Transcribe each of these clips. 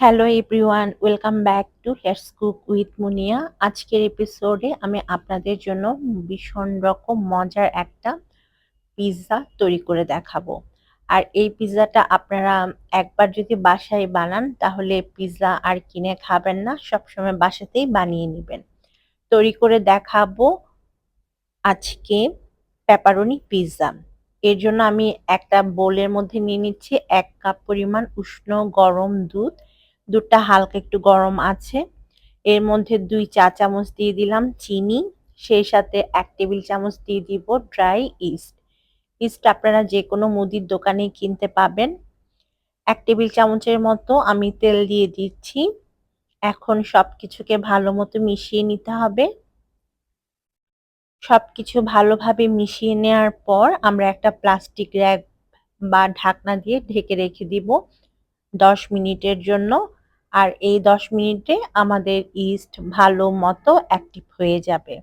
Hello everyone welcome back to let's cook with Muniya আজকের এপিসোডে আমি আপনাদের জন্য ভীষণ রকম মজার একটা পিৎজা তৈরি করে দেখাবো। আর এই পিৎজাটা আপনারা একবার যদি বাসায় বানান, তাহলে পিৎজা আর কিনে খাবেন না, সবসময় বাসাতেই বানিয়ে নেবেন। তৈরি করে দেখাবো আজকে পেপারনি পিৎজা এর জন্য আমি একটা বোলের মধ্যে নিয়ে নিচ্ছি এক কাপ পরিমাণ উষ্ণ গরম দুধ। দুধটা হালকা একটু গরম আছে। এর মধ্যে দুই চা চামচ দিয়ে দিলাম চিনি, সেই সাথে এক টেবিল চামচ দিয়ে দিব ড্রাই ইস্ট। ইস্ট আপনারা যে কোনো মুদির দোকানে কিনতে পাবেন। এক টেবিল চামচের মতো আমি তেল দিয়ে দিচ্ছি। এখন সব কিছুকে ভালো মতো মিশিয়ে নিতে হবে। সব কিছু ভালোভাবে মিশিয়ে নেওয়ার পর আমরা একটা প্লাস্টিক র্যাক বা ঢাকনা দিয়ে ঢেকে রেখে দিব দশ মিনিটের জন্য। আর এই দশ মিনিটে আমাদের ইস্ট ভালো মতো অ্যাক্টিভ হয়ে যাবে।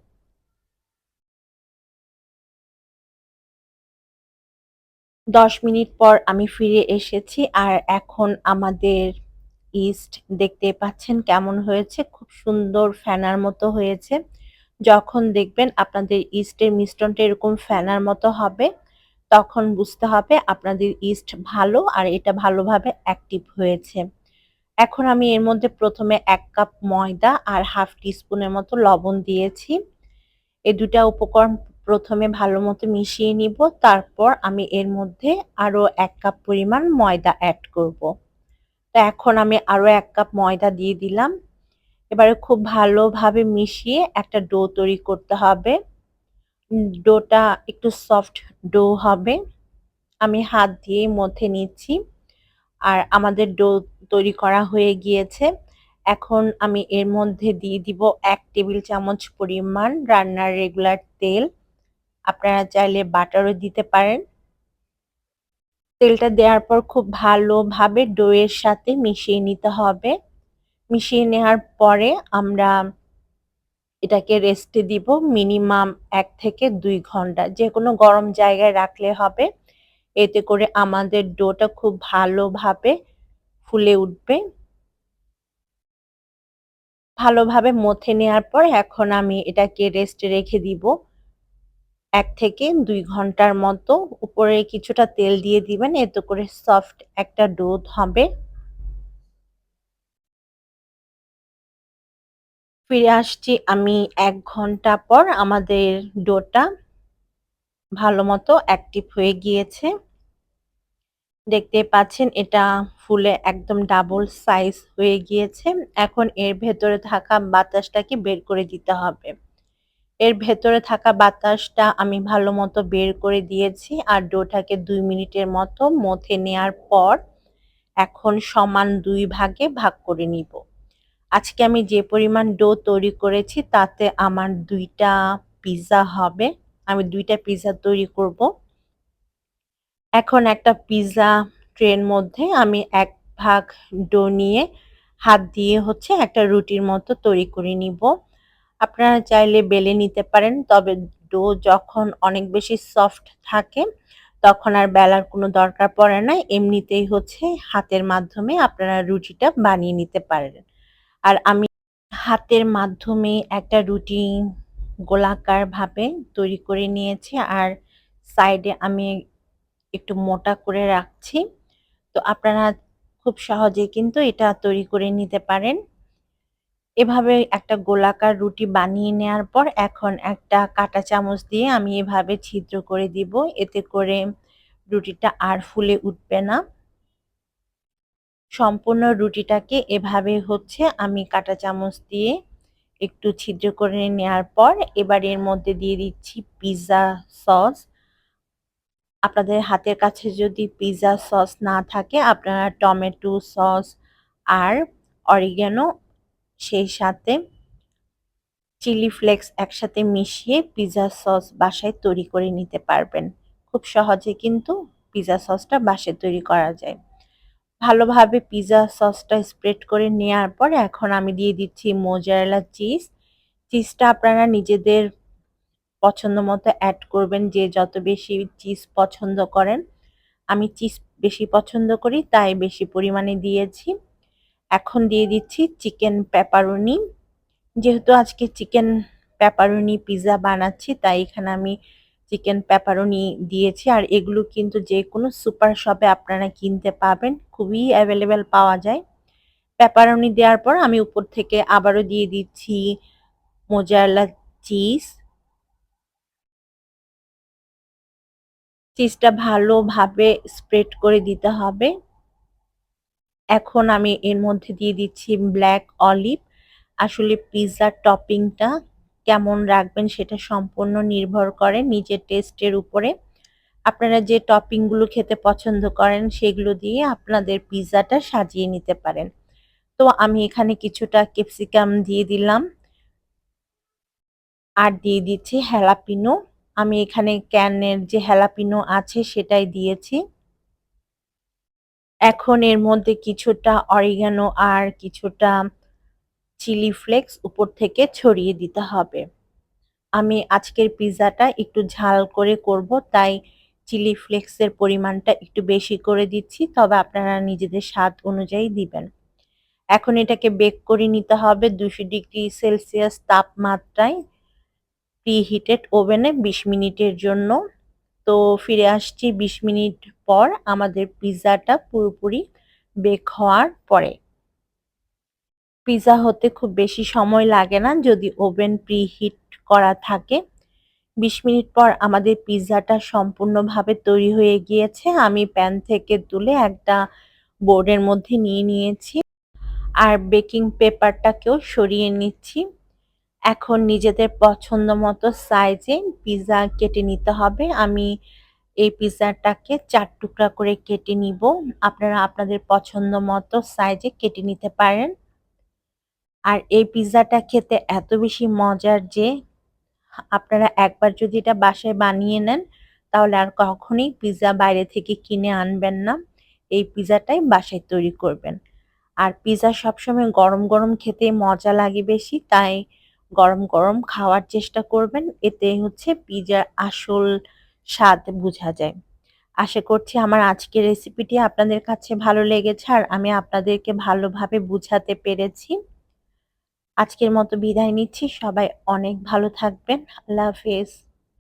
দশ মিনিট পর আমি ফিরে এসেছি আর এখন আমাদের ইস্ট দেখতে পাচ্ছেন কেমন হয়েছে, খুব সুন্দর ফ্যানার মতো হয়েছে। যখন দেখবেন আপনাদের ইস্টের মিশ্রণটা এরকম ফ্যানার মতো হবে, তখন বুঝতে হবে আপনাদের ইস্ট ভালো আর এটা ভালোভাবে অ্যাক্টিভ হয়েছে। এখন আমি এর মধ্যে প্রথমে এক কাপ ময়দা আর হাফ টিস্পুনের মতো লবণ দিয়েছি। এই দুটা উপকরণ প্রথমে ভালো মতো মিশিয়ে নিব, তারপর আমি এর মধ্যে আরও এক কাপ পরিমাণ ময়দা অ্যাড করব। তো এখন আমি আরও এক কাপ ময়দা দিয়ে দিলাম। এবারে খুব ভালোভাবে মিশিয়ে একটা ডো তৈরি করতে হবে। ডোটা একটু সফট ডো হবে। আমি হাত দিয়ে মধ্যে নিচ্ছি। আর আমাদের ডো তৈরি করা হয়ে গিয়েছে। এখন আমি এর মধ্যে দিয়ে দিব এক টেবিল চামচ পরিমাণ রান্নার রেগুলার তেল। আপনারা চাইলে বাটারও দিতে পারেন। তেলটা দেওয়ার পর খুব ভালোভাবে ডোয়ের সাথে মিশিয়ে নিতে হবে। মিশিয়ে নেওয়ার পরে আমরা এটাকে রেস্টে দিব মিনিমাম এক থেকে দুই ঘণ্টা। যে কোনো গরম জায়গায় রাখলে হবে। এতে করে আমাদের ডোটা খুব ভালোভাবে ফুলে উঠবে। ভালোভাবে মথে নেওয়ার পর এখন আমি এটাকে রেস্টে রেখে দিব। এক থেকে দুই ঘণ্টার মতো উপরে কিছুটা তেল দিয়ে দিবেন, এতে করে সফট একটা ডো হবে। ফিরে আসছি আমি এক ঘণ্টা পর, আমাদের ডোটা ভালো মতো অ্যাক্টিভ হয়ে গিয়েছে। দেখতে পাচ্ছেন, এটা ফুলে একদম ডাবল সাইজ হয়ে গিয়েছে। এখন এর ভেতরে থাকা বাতাসটাকে বের করে দিতে হবে। এর ভেতরে থাকা বাতাসটা আমি ভালো মতো বের করে দিয়েছি আর ডোটাকে দুই মিনিটের মতো মথে নেয়ার পর এখন সমান দুই ভাগে ভাগ করে নিব। আজকে আমি যে পরিমাণ ডো তৈরি করেছি তাতে আমার দুইটা পিৎজা হবে। আমি দুইটা পিৎজা তৈরি করব। এখন একটা পিৎজা ট্রের মধ্যে আমি এক ভাগ ডো নিয়ে হাত দিয়ে হচ্ছে একটা রুটির মতো তৈরি করে নিব। আপনারা চাইলে বেলে নিতে পারেন, তবে ডো যখন অনেক বেশি সফট থাকে, তখন আর বেলার কোনো দরকার পড়ে না। এমনিতেই হচ্ছে হাতের মাধ্যমে আপনারা রুটিটা বানিয়ে নিতে পারেন। আর আমি হাতের মাধ্যমে একটা রুটি গোলাকারভাবে তৈরি করে নিয়েছি, আর সাইডে আমি একটু মোটা করে রাখছি। তো আপনারা খুব সহজে কিন্তু এটা তৈরি করে নিতে পারেন। এভাবে একটা গোলাকার রুটি বানিয়ে নেওয়ার পর এখন একটা কাটা চামচ দিয়ে আমি এভাবে ছিদ্র করে দিব। এতে করে রুটিটা আর ফুলে উঠবে না। সম্পূর্ণ রুটিটাকে এভাবে হচ্ছে আমি কাটা চামচ দিয়ে একটু ছিদ্র করে নেওয়ার পর এবার এর মধ্যে দিয়ে দিচ্ছি পিৎজা সস। আপনাদের হাতের কাছে যদি পিৎজা সস না থাকে, আপনারা টমেটো সস আর অরিগ্যানো সেই সাথে চিলি ফ্লেক্স একসাথে মিশিয়ে পিৎজা সস বাসায় তৈরি করে নিতে পারবেন। খুব সহজে কিন্তু পিৎজা সসটা বাসায় তৈরি করা যায়। ভালোভাবে পিৎজা সসটা স্প্রেড করে নেওয়ার পর এখন আমি দিয়ে দিচ্ছি মোজারেলা চিজ চিজটা আপনারা নিজেদের পছন্দ মতো অ্যাড করবেন যে যত বেশি চিজ পছন্দ করেন। আমি চিজ বেশি পছন্দ করি, তাই বেশি পরিমাণে দিয়েছি। এখন দিয়ে দিচ্ছি চিকেন পেপারোনি যেহেতু আজকে চিকেন পেপারোনি পিৎজা বানাচ্ছি, তাই এখানে আমি চিকেন পেপারোনি দিয়েছি। আর এগুলো কিন্তু যে কোনো সুপার শপে আপনারা কিনতে পাবেন, খুবই অ্যাভেলেবেল পাওয়া যায়। পেপারুনি দেওয়ার পর আমি উপর থেকে আবারও দিয়ে দিচ্ছি মোজারেলা চিজ চিজটা ভালোভাবে স্প্রেড করে দিতে হবে। এখন আমি এর মধ্যে দিয়ে দিচ্ছি ব্ল্যাক অলিভ আসলে পিৎজার টপিংটা কেমন রাখবেন সেটা সম্পূর্ণ নির্ভর করে নিজের টেস্টের উপরে। আপনারা যে টপিংগুলো খেতে পছন্দ করেন সেগুলো দিয়ে আপনাদের পিৎজাটা সাজিয়ে নিতে পারেন। তো আমি এখানে কিছুটা ক্যাপসিকাম দিয়ে দিলাম। আর দিয়ে দিচ্ছি হ্যালাপিনো আমি এখানে ক্যানের যে হ্যালাপিনো আছে সেটাই দিয়েছি। এখন এর মধ্যে কিছুটা অরিগানো আর কিছুটা চিলি ফ্লেক্স উপর থেকে ছড়িয়ে দিতে হবে। আমি আজকের পিৎজাটা একটু ঝাল করে করব, তাই চিলি ফ্লেক্সের পরিমাণটা একটু বেশি করে দিচ্ছি, তবে আপনারা নিজেদের স্বাদ অনুযায়ী দিবেন। এখন এটাকে বেক করে নিতে হবে দুশো ডিগ্রি সেলসিয়াস তাপমাত্রায়। প্রিহিটেড ওভেনে বিশ মিনিটের জন্য। তো ফিরে আসছি বিশ মিনিট পর আমাদের পিৎজাটা পুরোপুরি বেক হওয়ার পরে। পিৎজা হতে খুব বেশি সময় লাগে না যদি ওভেন প্রিহিট করা থাকে। বিশ মিনিট পর আমাদের পিৎজাটা সম্পূর্ণভাবে তৈরি হয়ে গিয়েছে। আমি প্যান থেকে তুলে একটা বোর্ডের মধ্যে নিয়ে নিয়েছি। আর বেকিং পেপারটাকেও সরিয়ে নিচ্ছি। এখন নিজেদের পছন্দ মতো সাইজে পিৎজা কেটে নিতে হবে। আমি এই পিৎজাটাকে চার টুকরা করে কেটে নিব। আপনারা আপনাদের পছন্দ মতো সাইজে কেটে নিতে পারেন। আর এই পিৎজাটা খেতে এত বেশি মজার যে, আপনারা একবার যদি এটা বাসায় বানিয়ে নেন, তাহলে আর কখনোই পিৎজা বাইরে থেকে কিনে আনবেন না। এই পিৎজাটাই বাসায় তৈরি করবেন। আর পিৎজা সবসময় গরম গরম খেতে মজা লাগে বেশি, তাই গরম গরম খাওয়ার চেষ্টা করবেন। এতে হচ্ছে পিজার আসল স্বাদ বোঝা যায়। আশা করছি আমার আজকের রেসিপিটি আপনাদের কাছে ভালো লেগেছে আর আমি আপনাদেরকে ভালোভাবে বুঝাতে পেরেছি। আজকের মতো বিদায় নিচ্ছি। সবাই অনেক ভালো থাকবেন। আল্লাহ হাফেজ।